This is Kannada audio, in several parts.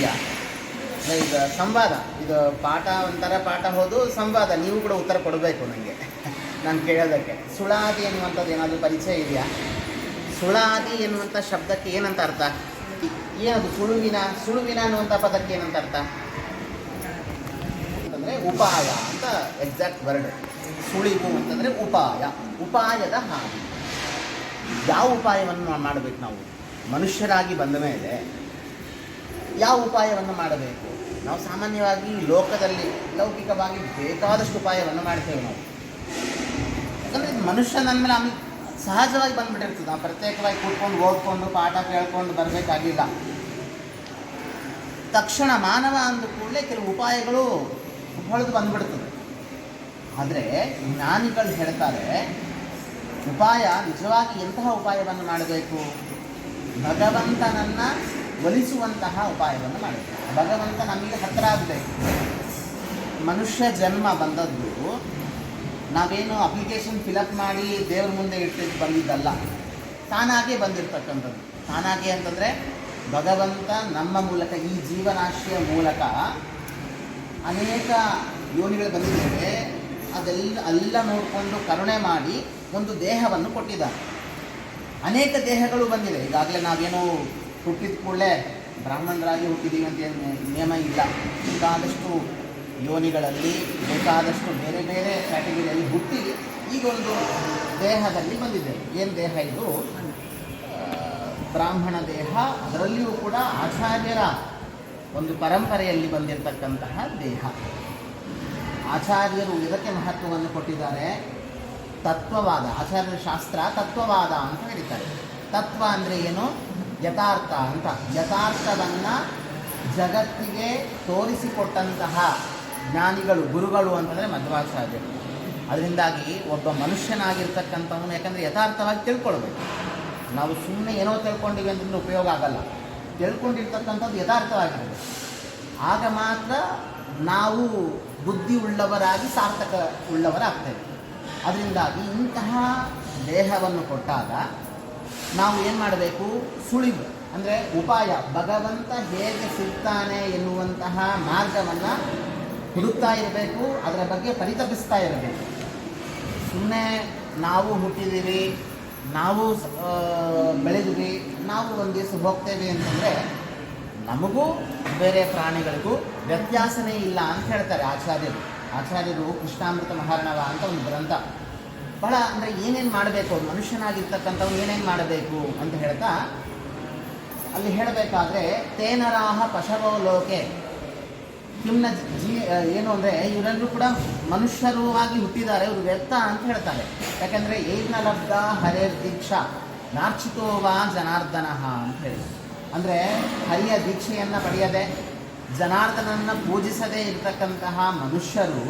ಇದೆಯಾ ಈಗ ಸಂವಾದ. ಇದು ಪಾಠ ಒಂಥರ ಪಾಠ ಹೋದು ಸಂವಾದ. ನೀವು ಕೂಡ ಉತ್ತರ ಕೊಡಬೇಕು ನನಗೆ ನಾನು ಕೇಳೋದಕ್ಕೆ. ಸುಳಾದಿ ಎನ್ನುವಂಥದ್ದು ಏನಾದರೂ ಪರಿಚಯ ಇದೆಯಾ? ಸುಳಾದಿ ಎನ್ನುವಂಥ ಶಬ್ದಕ್ಕೆ ಏನಂತ ಅರ್ಥ? ಏನದು? ಸುಳುವಿನ ಸುಳುವಿನ ಅನ್ನುವಂಥ ಪದಕ್ಕೆ ಏನಂತ ಅರ್ಥ? ಅಂತಂದರೆ ಉಪಾಯ ಅಂತ ಎಕ್ಸಾಕ್ಟ್ ವರ್ಡ್ ಸುಳಿವು ಅಂತಂದರೆ ಉಪಾಯ. ಉಪಾಯದ ಹಾದಿ. ಯಾವ ಉಪಾಯವನ್ನು ಮಾಡಬೇಕು ನಾವು? ಮನುಷ್ಯರಾಗಿ ಬಂದ ಮೇಲೆ ಯಾವ ಉಪಾಯವನ್ನು ಮಾಡಬೇಕು? ನಾವು ಸಾಮಾನ್ಯವಾಗಿ ಲೋಕದಲ್ಲಿ ಲೌಕಿಕವಾಗಿ ಬೇಕಾದಷ್ಟು ಉಪಾಯವನ್ನು ಮಾಡ್ತೇವೆ ನಾವು. ಯಾಕಂದರೆ ಮನುಷ್ಯ ನನ್ನ ಮೇಲೆ ಸಹಜವಾಗಿ ಬಂದ್ಬಿಟ್ಟಿರ್ತದೆ. ನಾವು ಪ್ರತ್ಯೇಕವಾಗಿ ಕೂತ್ಕೊಂಡು ಓದ್ಕೊಂಡು ಪಾಠ ಕೇಳ್ಕೊಂಡು ಬರಬೇಕಾಗಿಲ್ಲ. ತಕ್ಷಣ ಮಾನವ ಅಂದ ಕೂಡಲೇ ಕೆಲವು ಉಪಾಯಗಳು ಹೊಳೆದು ಬಂದ್ಬಿಡ್ತದೆ. ಆದರೆ ಜ್ಞಾನಿಗಳು ಹೇಳ್ತಾರೆ, ಉಪಾಯ ನಿಜವಾಗಿ ಎಂತಹ ಉಪಾಯವನ್ನು ಮಾಡಬೇಕು? ಭಗವಂತನನ್ನು ಒಲಿಸುವಂತಹ ಉಪಾಯವನ್ನು ಮಾಡಿದ್ದಾರೆ ಭಗವಂತ ನಮಗೆ ಹತ್ತಿರ ಆಗಬೇಕು. ಮನುಷ್ಯ ಜನ್ಮ ಬಂದದ್ದು ನಾವೇನು ಅಪ್ಲಿಕೇಶನ್ ಫಿಲಪ್ ಮಾಡಿ ದೇವ್ರ ಮುಂದೆ ಇಟ್ಟಿದ್ದು ಬಂದಿದ್ದಲ್ಲ. ತಾನಾಗೇ ಬಂದಿರತಕ್ಕಂಥದ್ದು. ತಾನಾಗೆ ಅಂತಂದರೆ ಭಗವಂತ ನಮ್ಮ ಮೂಲಕ, ಈ ಜೀವನಾಶಿಯ ಮೂಲಕ ಅನೇಕ ಯೋನಿಗಳು ಬಂದಿದ್ದೇವೆ. ಅದೆಲ್ಲ, ಅಲ್ಲ ನೋಡಿಕೊಂಡು ಕರುಣೆ ಮಾಡಿ ಒಂದು ದೇಹವನ್ನು ಕೊಟ್ಟಿದ್ದಾರೆ. ಅನೇಕ ದೇಹಗಳು ಬಂದಿದೆ ಈಗಾಗಲೇ ನಾವೇನು ಹುಟ್ಟಿದ ಕೂಡಲೇ ಬ್ರಾಹ್ಮಣರಾಗಿ ಹುಟ್ಟಿದ್ದೀವಿ ಅಂತ ಏನು ನಿಯಮ ಇಲ್ಲ. ಬೇಕಾದಷ್ಟು ಯೋನಿಗಳಲ್ಲಿ, ಬೇಕಾದಷ್ಟು ಬೇರೆ ಬೇರೆ ಕ್ಯಾಟಗರಿಯಲ್ಲಿ ಹುಟ್ಟಿ ಈಗ ಒಂದು ದೇಹದಲ್ಲಿ ಬಂದಿದೆ. ಏನು ದೇಹ ಇದು? ಬ್ರಾಹ್ಮಣ ದೇಹ, ಅದರಲ್ಲಿಯೂ ಕೂಡ ಆಚಾರ್ಯರ ಒಂದು ಪರಂಪರೆಯಲ್ಲಿ ಬಂದಿರತಕ್ಕಂತಹ ದೇಹ. ಆಚಾರ್ಯರು ಇದಕ್ಕೆ ಮಹತ್ವವನ್ನು ಕೊಟ್ಟಿದ್ದಾರೆ. ತತ್ವವಾದ, ಆಚಾರ್ಯರ ಶಾಸ್ತ್ರ ತತ್ವವಾದ ಅಂತ ಕರೀತಾರೆ ತತ್ವ ಅಂದರೆ ಏನು? ಯಥಾರ್ಥ ಅಂತ. ಯಥಾರ್ಥವನ್ನು ಜಗತ್ತಿಗೆ ತೋರಿಸಿಕೊಟ್ಟಂತಹ ಜ್ಞಾನಿಗಳು, ಗುರುಗಳು ಅಂತಂದರೆ ಮಧ್ವಾಚಾರ್ಯರು. ಅದರಿಂದಾಗಿ ಒಬ್ಬ ಮನುಷ್ಯನಾಗಿರ್ತಕ್ಕಂಥವನು ಯಾಕಂದರೆ ಯಥಾರ್ಥವಾಗಿ ತಿಳ್ಕೊಳ್ಬೇಕು. ನಾವು ಸುಮ್ಮನೆ ಏನೋ ತಿಳ್ಕೊಂಡಿವಿ ಅಂತಂದ್ರೆ ಉಪಯೋಗ ಆಗಲ್ಲ. ತಿಳ್ಕೊಂಡಿರ್ತಕ್ಕಂಥದ್ದು ಯಥಾರ್ಥವಾಗಿರಬೇಕು ಆಗ ಮಾತ್ರ ನಾವು ಬುದ್ಧಿ ಉಳ್ಳವರಾಗಿ ಸಾರ್ಥಕ ಉಳ್ಳವರಾಗ್ತೇವೆ ಅದರಿಂದಾಗಿ ಇಂತಹ ದೇಹವನ್ನು ಕೊಟ್ಟಾಗ ನಾವು ಏನು ಮಾಡಬೇಕು? ಸುಳಿವು, ಅಂದರೆ ಉಪಾಯ. ಭಗವಂತ ಹೇಗೆ ಸಿಗ್ತಾನೆ ಎನ್ನುವಂತಹ ಮಾರ್ಗವನ್ನು ಹುಡುಕ್ತಾ ಇರಬೇಕು, ಅದರ ಬಗ್ಗೆ ಪರಿತಪಿಸ್ತಾ ಇರಬೇಕು. ಸುಮ್ಮನೆ ನಾವು ಹುಟ್ಟಿದ್ದೀವಿ ನಾವು ಬೆಳೆದಿವಿ, ನಾವು ಒಂದು ದಿವಸ ಹೋಗ್ತೇವೆ ಅಂತಂದರೆ ನಮಗೂ ಬೇರೆ ಪ್ರಾಣಿಗಳಿಗೂ ವ್ಯತ್ಯಾಸನೇ ಇಲ್ಲ ಅಂತ ಹೇಳ್ತಾರೆ ಆಚಾರ್ಯರು. ಆಚಾರ್ಯರು ಕೃಷ್ಣಾಮೃತ ಮಹಾರಣವ ಅಂತ ಒಂದು ಗ್ರಂಥ. ಬಹಳ ಅಂದರೆ ಏನೇನು ಮಾಡಬೇಕು? ಮನುಷ್ಯನಾಗಿರ್ತಕ್ಕಂಥವ್ರು ಏನೇನು ಮಾಡಬೇಕು ಅಂತ ಹೇಳ್ತಾ ಅಲ್ಲಿ ಹೇಳಬೇಕಾದ್ರೆ, ತೇನರಾಹ ಪಶವೋ ಲೋಕೆ. ಕಿಮ್ನ ಜೀ ಏನು ಅಂದರೆ, ಇವರೆಲ್ಲರೂ ಕೂಡ ಮನುಷ್ಯರು ಆಗಿ ಹುಟ್ಟಿದ್ದಾರೆ, ಇವರು ವ್ಯಕ್ತ ಅಂತ ಹೇಳ್ತಾರೆ. ಯಾಕಂದರೆ ಏನ ಲಬ್ಧ ಹರೇರ್ ದೀಕ್ಷಾ. ನಾರ್ಚಿತೋವಾ ಜನಾರ್ದನಃ ಅಂತ ಹೇಳಿ. ಅಂದರೆ, ಹರಿಯ ದೀಕ್ಷೆಯನ್ನು ಪಡೆಯದೆ ಜನಾರ್ದನನ್ನು ಪೂಜಿಸದೇ ಇರತಕ್ಕಂತಹ ಮನುಷ್ಯರು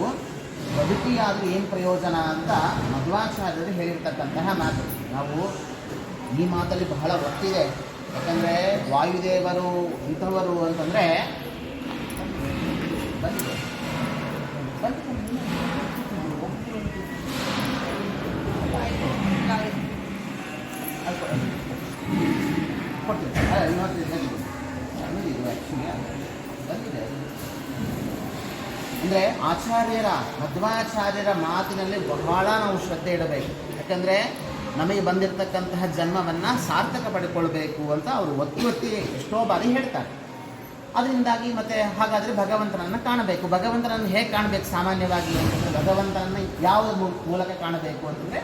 ಬದುಕಿಯಾದರೂ ಏನು ಪ್ರಯೋಜನ ಅಂತ ಮಧ್ವಾಚಾರ್ಯರು ಹೇಳಿರ್ತಕ್ಕಂತಹ ಮಾತು. ನಾವು ಈ ಮಾತಲ್ಲಿ ಬಹಳ ಒತ್ತಿದೆ. ಯಾಕಂದರೆ ವಾಯುದೇವರು, ಇಂಥವರು ಅಂತಂದರೆ ಬಂದಿದೆ. ಅಂದರೆ ಆಚಾರ್ಯರ ಮಧ್ವಾಚಾರ್ಯರ ಮಾತಿನಲ್ಲಿ ಬಹಳ ನಾವು ಶ್ರದ್ಧೆ ಇಡಬೇಕು. ಯಾಕಂದರೆ ನಮಗೆ ಬಂದಿರತಕ್ಕಂತಹ ಜನ್ಮವನ್ನು ಸಾರ್ಥಕ ಪಡ್ಕೊಳ್ಬೇಕು ಅಂತ ಅವರು ಒತ್ತಿ ಒತ್ತಿ ಎಷ್ಟೋ ಬಾರಿ ಹೇಳ್ತಾರೆ. ಅದರಿಂದಾಗಿ ಮತ್ತೆ ಹಾಗಾದರೆ ಭಗವಂತನನ್ನು ಕಾಣಬೇಕು. ಭಗವಂತನನ್ನು ಹೇಗೆ ಕಾಣಬೇಕು ಸಾಮಾನ್ಯವಾಗಿ ಅಂತಂದರೆ ಭಗವಂತನನ್ನು ಯಾವ ಮೂಲಕ ಕಾಣಬೇಕು ಅಂತಂದರೆ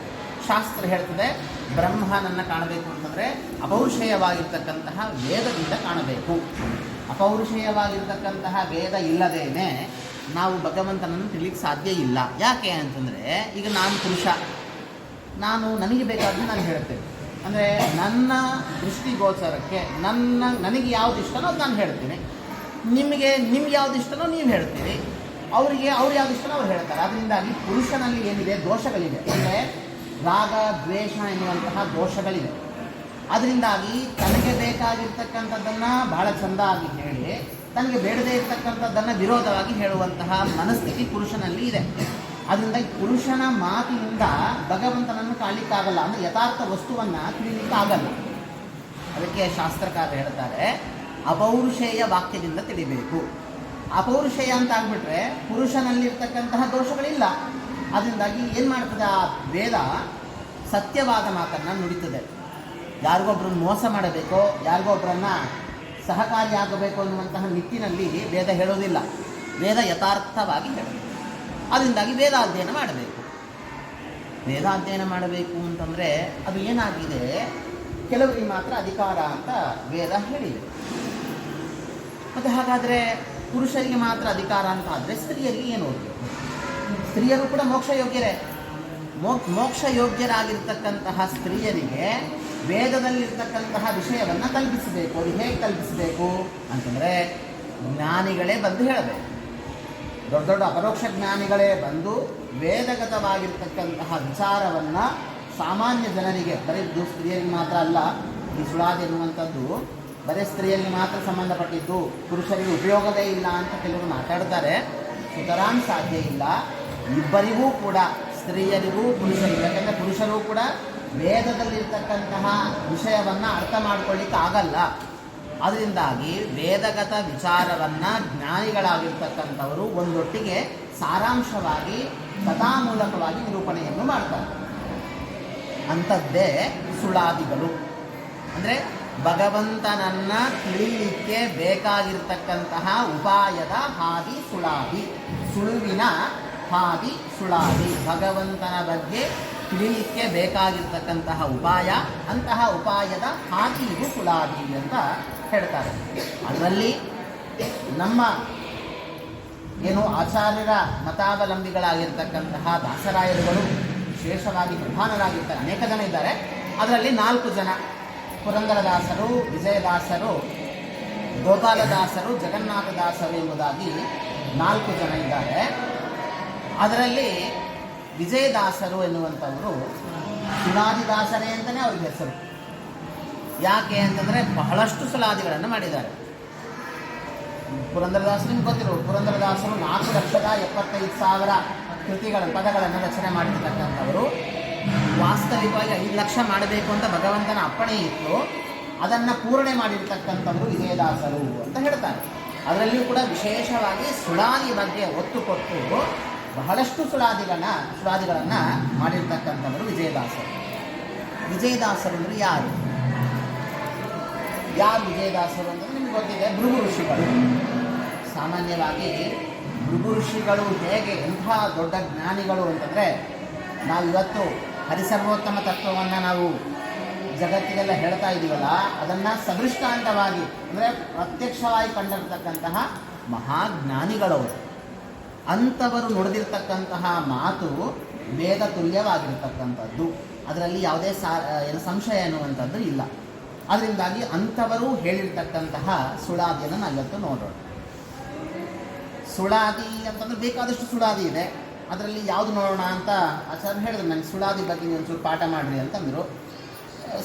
ಶಾಸ್ತ್ರ ಹೇಳ್ತದೆ, ಬ್ರಹ್ಮನನ್ನು ಕಾಣಬೇಕು ಅಂತಂದರೆ ಅಪೌರುಷೇಯವಾಗಿರ್ತಕ್ಕಂತಹ ವೇದದಿಂದ ಕಾಣಬೇಕು. ಅಪೌರುಷೇಯವಾಗಿರ್ತಕ್ಕಂತಹ ವೇದ ಇಲ್ಲದೇನೆ ನಾವು ಭಗವಂತನನ್ನು ತಿಳಿಲಿಕ್ಕೆ ಸಾಧ್ಯ ಇಲ್ಲ. ಯಾಕೆ ಅಂತಂದರೆ, ಈಗ ನಾನು ಪುರುಷ. ನಾನು ನನಗೆ ಬೇಕಾದ್ರೆ ನಾನು ಹೇಳ್ತೇನೆ. ಅಂದರೆ ನನ್ನ ದೃಷ್ಟಿಗೋಚರಕ್ಕೆ, ನನ್ನ, ನನಗೆ ಯಾವ್ದು ಇಷ್ಟನೋ ಅದು ನಾನು ಹೇಳ್ತೀನಿ. ನಿಮಗೆ, ನಿಮ್ಗೆ ಯಾವ್ದು ಇಷ್ಟನೋ ನೀವು ಹೇಳ್ತೀರಿ. ಅವರಿಗೆ, ಅವ್ರು ಯಾವ್ದು ಇಷ್ಟನೋ ಅವ್ರು ಹೇಳ್ತಾರೆ. ಅದರಿಂದಾಗಿ ಪುರುಷನಲ್ಲಿ ಏನಿದೆ? ದೋಷಗಳಿದೆ. ಅಂದರೆ ರಾಗ, ದ್ವೇಷ ಎನ್ನುವಂತಹ ದೋಷಗಳಿವೆ ಅದರಿಂದಾಗಿ ತನಗೆ ಬೇಕಾಗಿರ್ತಕ್ಕಂಥದ್ದನ್ನು ಬಹಳ ಚೆಂದಾಗಿ ಹೇಳಿ, ತನಗೆ ಬೇಡದೇ ಇರ್ತಕ್ಕಂಥದ್ದನ್ನು ವಿರೋಧವಾಗಿ ಹೇಳುವಂತಹ ಮನಸ್ಥಿತಿ ಪುರುಷನಲ್ಲಿ ಇದೆ. ಅದರಿಂದ ಪುರುಷನ ಮಾತಿನಿಂದ ಭಗವಂತನನ್ನು ಕಾಣಲಿಕ್ಕಾಗಲ್ಲ ಅಂದ್ರೆ ಯಥಾರ್ಥ ವಸ್ತುವನ್ನು ತಿಳಿಲಿಕ್ಕಾಗಲ್ಲ. ಅದಕ್ಕೆ ಶಾಸ್ತ್ರಕಾರ ಹೇಳ್ತಾರೆ, ಅಪೌರುಷೇಯ ವಾಕ್ಯದಿಂದ ತಿಳಿಬೇಕು. ಅಪೌರುಷೇಯ ಅಂತ ಆಗ್ಬಿಟ್ರೆ ಪುರುಷನಲ್ಲಿರ್ತಕ್ಕಂತಹ ದೋಷಗಳಿಲ್ಲ. ಅದರಿಂದಾಗಿ ಏನು ಮಾಡ್ತದೆ? ಆ ವೇದ ಸತ್ಯವಾದ ಮಾತನ್ನು ನುಡಿತದೆ. ಯಾರಿಗೊಬ್ರನ್ನ ಮೋಸ ಮಾಡಬೇಕೋ ಯಾರಿಗೊಬ್ಬರನ್ನ ಸಹಕಾರಿಯಾಗಬೇಕು ಅನ್ನುವಂತಹ ನಿಟ್ಟಿನಲ್ಲಿ ವೇದ ಹೇಳೋದಿಲ್ಲ ವೇದ ಯಥಾರ್ಥವಾಗಿ ಹೇಳಬೇಕು ಅದರಿಂದಾಗಿ ವೇದಾಧ್ಯಯನ ಮಾಡಬೇಕು. ವೇದಾಧ್ಯಯನ ಮಾಡಬೇಕು ಅಂತಂದರೆ ಅದು ಏನಾಗಿದೆ? ಕೆಲವರಿಗೆ ಮಾತ್ರ ಅಧಿಕಾರ ಅಂತ ವೇದ ಹೇಳಿದೆ. ಮತ್ತು ಹಾಗಾದರೆ ಪುರುಷರಿಗೆ ಮಾತ್ರ ಅಧಿಕಾರ ಅಂತ ಆದರೆ ಸ್ತ್ರೀಯರಿಗೆ ಏನು ಹೋಗಬೇಕು ಸ್ತ್ರೀಯರು ಕೂಡ ಮೋಕ್ಷ ಯೋಗ್ಯರೇ ಮೋಕ್ಷ ಯೋಗ್ಯರಾಗಿರ್ತಕ್ಕಂತಹ ಸ್ತ್ರೀಯರಿಗೆ ವೇದದಲ್ಲಿರ್ತಕ್ಕಂತಹ ವಿಷಯವನ್ನು ಕಲ್ಪಿಸಬೇಕು. ಅದು ಹೇಗೆ ಕಲ್ಪಿಸಬೇಕು ಅಂತಂದರೆ ಜ್ಞಾನಿಗಳೇ ಬಂದು ಹೇಳಬೇಕು. ದೊಡ್ಡ ದೊಡ್ಡ ಅಪರೋಕ್ಷ ಜ್ಞಾನಿಗಳೇ ಬಂದು ವೇದಗತವಾಗಿರ್ತಕ್ಕಂತಹ ವಿಚಾರವನ್ನು ಸಾಮಾನ್ಯ ಜನರಿಗೆ, ಬರೀ ಸ್ತ್ರೀಯಲ್ಲಿ ಮಾತ್ರ ಅಲ್ಲ, ಈ ಸುಳಾದಿ ಎನ್ನುವಂಥದ್ದು ಬರೀ ಸ್ತ್ರೀಯಲ್ಲಿ ಮಾತ್ರ ಸಂಬಂಧಪಟ್ಟಿದ್ದು, ಪುರುಷರಿಗೆ ಉಪಯೋಗವೇ ಇಲ್ಲ ಅಂತ ಕೆಲವರು ಮಾತಾಡ್ತಾರೆ. ಸುತರಾಂ ಸಾಧ್ಯ ಇಲ್ಲ. ಇಬ್ಬರಿಗೂ ಕೂಡ, ಸ್ತ್ರೀಯರಿಗೂ, ಪುರುಷರಿಗೂ, ಯಾಕಂದರೆ ಪುರುಷರೂ ಕೂಡ ವೇದದಲ್ಲಿರ್ತಕ್ಕಂತಹ ವಿಷಯವನ್ನು ಅರ್ಥ ಮಾಡ್ಕೊಳ್ಳಿಕ್ಕೆ ಆಗಲ್ಲ ಅದರಿಂದಾಗಿ ವೇದಗತ ವಿಚಾರವನ್ನು ಜ್ಞಾನಿಗಳಾಗಿರ್ತಕ್ಕಂಥವರು ಒಂದೊಟ್ಟಿಗೆ ಸಾರಾಂಶವಾಗಿ, ಕಥಾಮೂಲಕವಾಗಿ ನಿರೂಪಣೆಯನ್ನು ಮಾಡ್ತಾರೆ. ಅಂಥದ್ದೇ ಸುಳಾದಿಗಳು. ಅಂದರೆ ಭಗವಂತನನ್ನ ತಿಳಿಯಲಿಕ್ಕೆ ಬೇಕಾಗಿರ್ತಕ್ಕಂತಹ ಉಪಾಯದ ಹಾದಿ ಸುಳಾದಿ, ಸುಳುವಿನ ಹಾದಿ ಸುಳಾದಿ. ಭಗವಂತನ ಬಗ್ಗೆ ತಿಳಿಯಲಿಕ್ಕೆ ಬೇಕಾಗಿರ್ತಕ್ಕಂತಹ ಉಪಾಯ, ಅಂತಹ ಉಪಾಯದ ಹಾಕಿ ಸುಳಾದಿ ಅಂತ ಹೇಳ್ತಾರೆ. ಅದರಲ್ಲಿ ನಮ್ಮ ಏನು ಆಚಾರ್ಯರ ಮತಾವಲಂಬಿಗಳಾಗಿರ್ತಕ್ಕಂತಹ ದಾಸರಾಯರುಗಳು ವಿಶೇಷವಾಗಿ ಪ್ರಧಾನರಾಗಿರ್ತಾರೆ, ಅನೇಕ ಜನ ಇದ್ದಾರೆ. ಅದರಲ್ಲಿ ನಾಲ್ಕು ಜನ ಪುರಂದರದಾಸರು ವಿಜಯದಾಸರು, ಗೋಪಾಲದಾಸರು, ಜಗನ್ನಾಥದಾಸರು ಎಂಬುದಾಗಿ ನಾಲ್ಕು ಜನ ಇದ್ದಾರೆ. ಅದರಲ್ಲಿ ವಿಜಯದಾಸರು ಎನ್ನುವಂಥವರು ಸುಲಾದಿದಾಸರೇ ಅಂತಲೇ ಅವ್ರಿಗೆ ಹೆಸರು. ಯಾಕೆ ಅಂತಂದರೆ ಬಹಳಷ್ಟು ಸುಲಾದಿಗಳನ್ನು ಮಾಡಿದ್ದಾರೆ. ಪುರಂದರದಾಸರು ನಿಮ್ಗೆ ಗೊತ್ತಿರೋ, ಪುರಂದರದಾಸರು ನಾಲ್ಕು ಲಕ್ಷದ ಎಪ್ಪತ್ತೈದು ಸಾವಿರ ಕೃತಿಗಳ ಪದಗಳನ್ನು ರಚನೆ ಮಾಡಿರ್ತಕ್ಕಂಥವರು. ವಾಸ್ತವಿಕವಾಗಿ ಐದು ಲಕ್ಷ ಮಾಡಬೇಕು ಅಂತ ಭಗವಂತನ ಅಪ್ಪಣೆ ಇತ್ತು. ಅದನ್ನು ಪೂರಣೆ ಮಾಡಿರ್ತಕ್ಕಂಥವರು ವಿಜಯದಾಸರು ಅಂತ ಹೇಳ್ತಾರೆ. ಅದರಲ್ಲಿಯೂ ಕೂಡ ವಿಶೇಷವಾಗಿ ಸುಳಾದಿ ಬಗ್ಗೆ ಒತ್ತು ಕೊಟ್ಟು ಬಹಳಷ್ಟು ಸುಳಾದಿಗಳನ್ನ ಸುಳಾದಿಗಳನ್ನು ಮಾಡಿರ್ತಕ್ಕಂಥವರು ವಿಜಯದಾಸರು. ವಿಜಯದಾಸರು ಅಂದರೆ ಯಾರು? ಯಾರು ವಿಜಯದಾಸರು ಅಂದ್ರೆ ನಿಮ್ಗೆ ಗೊತ್ತಿದೆ, ಭೃಗು ಋಷಿಗಳು. ಸಾಮಾನ್ಯವಾಗಿ ಭೃಗು ಋಷಿಗಳು ಹೇಗೆ ಎಂಥ ದೊಡ್ಡ ಜ್ಞಾನಿಗಳು ಅಂತಂದರೆ, ನಾವು ಇವತ್ತು ಹರಿಸರ್ವೋತ್ತಮ ತತ್ವವನ್ನು ನಾವು ಜಗತ್ತಿಗೆಲ್ಲ ಹೇಳ್ತಾ ಇದ್ದೀವಲ್ಲ ಅದನ್ನು ಸದೃಷ್ಟಾಂತವಾಗಿ, ಅಂದರೆ ಪ್ರತ್ಯಕ್ಷವಾಗಿ ಕಂಡಿರ್ತಕ್ಕಂತಹ ಮಹಾಜ್ಞಾನಿಗಳವರು. ಅಂಥವರು ನುಡಿದಿರ್ತಕ್ಕಂತಹ ಮಾತು ವೇದ ತುಲ್ಯವಾಗಿರ್ತಕ್ಕಂಥದ್ದು. ಅದರಲ್ಲಿ ಯಾವುದೇ ಸಾ ಏನು ಸಂಶಯ ಅನ್ನುವಂಥದ್ದು ಇಲ್ಲ. ಅದರಿಂದಾಗಿ ಅಂಥವರು ಹೇಳಿರ್ತಕ್ಕಂತಹ ಸುಳಾದಿಯನ್ನು ನಾವಿವತ್ತು ನೋಡೋಣ. ಸುಳಾದಿ ಅಂತಂದ್ರೆ ಬೇಕಾದಷ್ಟು ಸುಳಾದಿ ಇದೆ. ಅದರಲ್ಲಿ ಯಾವುದು ನೋಡೋಣ ಅಂತ ಆಚಾರ್ಯ ಹೇಳಿದ್ರು. ನನಗೆ ಸುಳಾದಿ ಬಗ್ಗೆ ನೀವು ಒಂಚೂರು ಪಾಠ ಮಾಡಿರಿ ಅಂತಂದರು.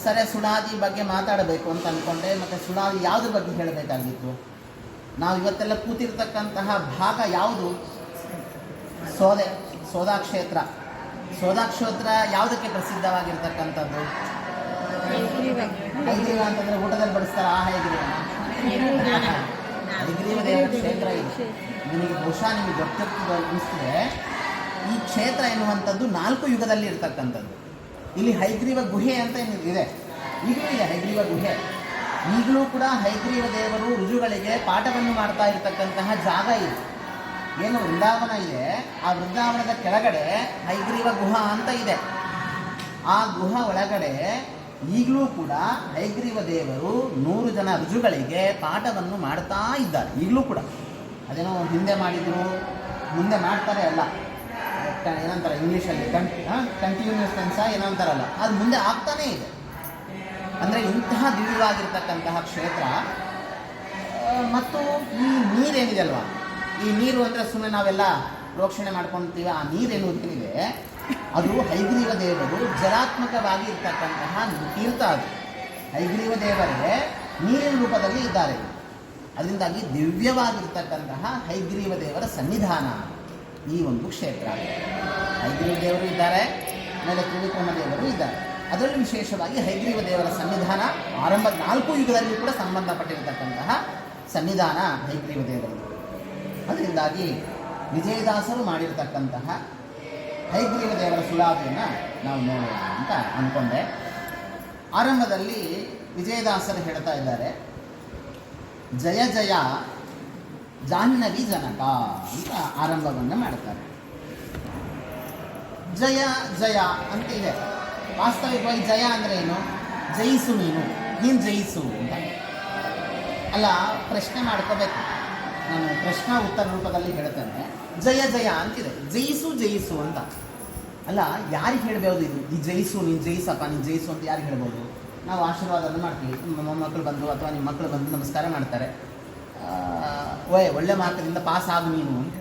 ಸರಿ, ಸುಳಾದಿ ಬಗ್ಗೆ ಮಾತಾಡಬೇಕು ಅಂತ ಅಂದ್ಕೊಂಡೆ ಮತ್ತು ಸುಳಾದಿ ಯಾವುದ್ರ ಬಗ್ಗೆ ಹೇಳಬೇಕಾಗಿತ್ತು? ನಾವು ಇವತ್ತೆಲ್ಲ ಕೂತಿರ್ತಕ್ಕಂತಹ ಭಾಗ ಯಾವುದು? ಸೋದೆ ಸೋದಾ ಕ್ಷೇತ್ರ. ಸೋದಾ ಕ್ಷೇತ್ರ ಯಾವುದಕ್ಕೆ ಪ್ರಸಿದ್ಧವಾಗಿರ್ತಕ್ಕಂಥದ್ದು? ಹೈಗ್ರೀವ ಅಂತಂದ್ರೆ ಊಟದಲ್ಲಿ ಬಡಿಸ್ತಾರ ಆ ಹೈಗ್ರೀವ ಹೈಗ್ರೀವ ದೇವರ ಕ್ಷೇತ್ರ ಇದು ನಿಮಗೆ ಬಹುಶಃ ನಿಮಗೆ ಗೊತ್ತಿರ್ತದೆ ಅನಿಸ್ತದೆ. ಈ ಕ್ಷೇತ್ರ ಎನ್ನುವಂಥದ್ದು ನಾಲ್ಕು ಯುಗದಲ್ಲಿ ಇರ್ತಕ್ಕಂಥದ್ದು. ಇಲ್ಲಿ ಹೈಗ್ರೀವ ಗುಹೆ ಅಂತ ಇದೆ? ಈಗಲೂ ಇದೆ ಹೈಗ್ರೀವ ಗುಹೆ. ಈಗಲೂ ಕೂಡ ಹೈಗ್ರೀವ ದೇವರು ರುಜುಗಳಿಗೆ ಪಾಠವನ್ನು ಮಾಡ್ತಾ ಇರತಕ್ಕಂತಹ ಜಾಗ ಇದೆ. ಏನು ವೃಂದಾವನ ಇದೆ ಆ ವೃಂದಾವನದ ಕೆಳಗಡೆ ಹೈಗ್ರೀವ ಗುಹ ಅಂತ ಇದೆ. ಆ ಗುಹ ಒಳಗಡೆ ಈಗಲೂ ಕೂಡ ಹೈಗ್ರೀವ ದೇವರು ನೂರು ಜನ ರುಜುಗಳಿಗೆ ಪಾಠವನ್ನು ಮಾಡ್ತಾ ಇದ್ದಾರೆ, ಈಗಲೂ ಕೂಡ. ಅದೇನೋ ಹಿಂದೆ ಮಾಡಿದ್ರು, ಮುಂದೆ ಮಾಡ್ತಾರೆ ಅಲ್ಲ. ಏನಂತಾರೆ ಇಂಗ್ಲೀಷಲ್ಲಿ? ಕಂ ಕಂಟಿನ್ಯೂಸ್ ಟೆನ್ಸ ಏನೋ ಅಂತಾರಲ್ಲ ಅದು ಮುಂದೆ ಆಗ್ತಾನೇ ಇದೆ. ಅಂದರೆ ಇಂತಹ ದಿವ್ಯವಾಗಿರ್ತಕ್ಕಂತಹ ಕ್ಷೇತ್ರ ಮತ್ತು ಈ ನೀರೇನಿದೆ ಅಲ್ವಾ? ಈ ನೀರು ಅಂದರೆ ಸುಮ್ಮನೆ ನಾವೆಲ್ಲ ರೋಕ್ಷಣೆ ಮಾಡ್ಕೊಳ್ತೀವಿ ಆ ನೀರೇನುವುದೇನಿದೆ ಅದು ಹೈಗ್ರೀವ ದೇವರು ಜಲಾತ್ಮಕವಾಗಿ ಇರ್ತಕ್ಕಂತಹ ತೀರ್ಥ ಅದು. ಹೈಗ್ರೀವ ದೇವರೇ, ನೀರಿನ ರೂಪದಲ್ಲಿ ಇದ್ದಾರೆ. ಅದರಿಂದಾಗಿ ದಿವ್ಯವಾಗಿರ್ತಕ್ಕಂತಹ ಹೈಗ್ರೀವ ದೇವರ ಸನ್ನಿಧಾನ ಈ ಒಂದು ಕ್ಷೇತ್ರ. ಹೈಗ್ರೀವ ದೇವರು ಇದ್ದಾರೆ, ಆಮೇಲೆ ತ್ರಿವಿಕ್ರಮ ದೇವರು ಇದ್ದಾರೆ. ಅದರಲ್ಲಿ ವಿಶೇಷವಾಗಿ ಹೈಗ್ರೀವ ದೇವರ ಸನ್ನಿಧಾನ ಆರಂಭ ನಾಲ್ಕು ಯುಗದಲ್ಲಿಯೂ ಕೂಡ ಸಂಬಂಧಪಟ್ಟಿರತಕ್ಕಂತಹ ಸನ್ನಿಧಾನ ಹೈಗ್ರೀವ ದೇವರದು ಅದರಿಂದಾಗಿ ವಿಜಯದಾಸರು ಮಾಡಿರತಕ್ಕಂತಹ ಹೈಗ್ರೀವ ದೇವರ ಸುಲಾಭೆಯನ್ನು ನಾವು ನೋಡೋಣ ಅಂತ ಅಂದ್ಕೊಂಡೆ ಆರಂಭದಲ್ಲಿ ವಿಜಯದಾಸರು ಹೇಳ್ತಾ ಇದ್ದಾರೆ, ಜಯ ಜಯ ಜಾಹ್ನವಿ ಜನಕ ಅಂತ ಆರಂಭವನ್ನು ಮಾಡ್ತಾರೆ. ಜಯ ಜಯ ಅಂತ ಇದೆ. ವಾಸ್ತವಿಕವಾಗಿ ಜಯ ಅಂದ್ರೆ ಏನು? ಜಯಿಸು ನೀನು ನೀನು ಜಯಿಸು ಅಂತ. ಅಲ್ಲ, ಪ್ರಶ್ನೆ ಮಾಡ್ಕೋಬೇಕು. ನಾನು ಪ್ರಶ್ನಾ ಉತ್ತರ ರೂಪದಲ್ಲಿ ಹೇಳ್ತೇನೆ. ಜಯ ಜಯ ಅಂತಿದೆ. ಜಯಿಸು ಜಯಿಸು ಅಂತ. ಅಲ್ಲ, ಯಾರಿಗೆ ಹೇಳ್ಬೋದು ಇದು? ಈ ಜಯಿಸು, ನೀನು ಜಯಿಸಪ್ಪ, ನೀನು ಜಯಿಸು ಅಂತ ಯಾರಿಗೆ ಹೇಳ್ಬೋದು? ನಾವು ಆಶೀರ್ವಾದವನ್ನು ಮಾಡ್ತೀವಿ. ನಿಮ್ಮ ಮೊಮ್ಮಕ್ಕಳು ಬಂದು ಅಥವಾ ನಿಮ್ಮ ಮಕ್ಕಳು ಬಂದು ನಮಸ್ಕಾರ ಮಾಡ್ತಾರೆ. ಒಳ್ಳೆ ಮಾರ್ಕದಿಂದ ಪಾಸ್ ಆಗು ನೀನು ಅಂತ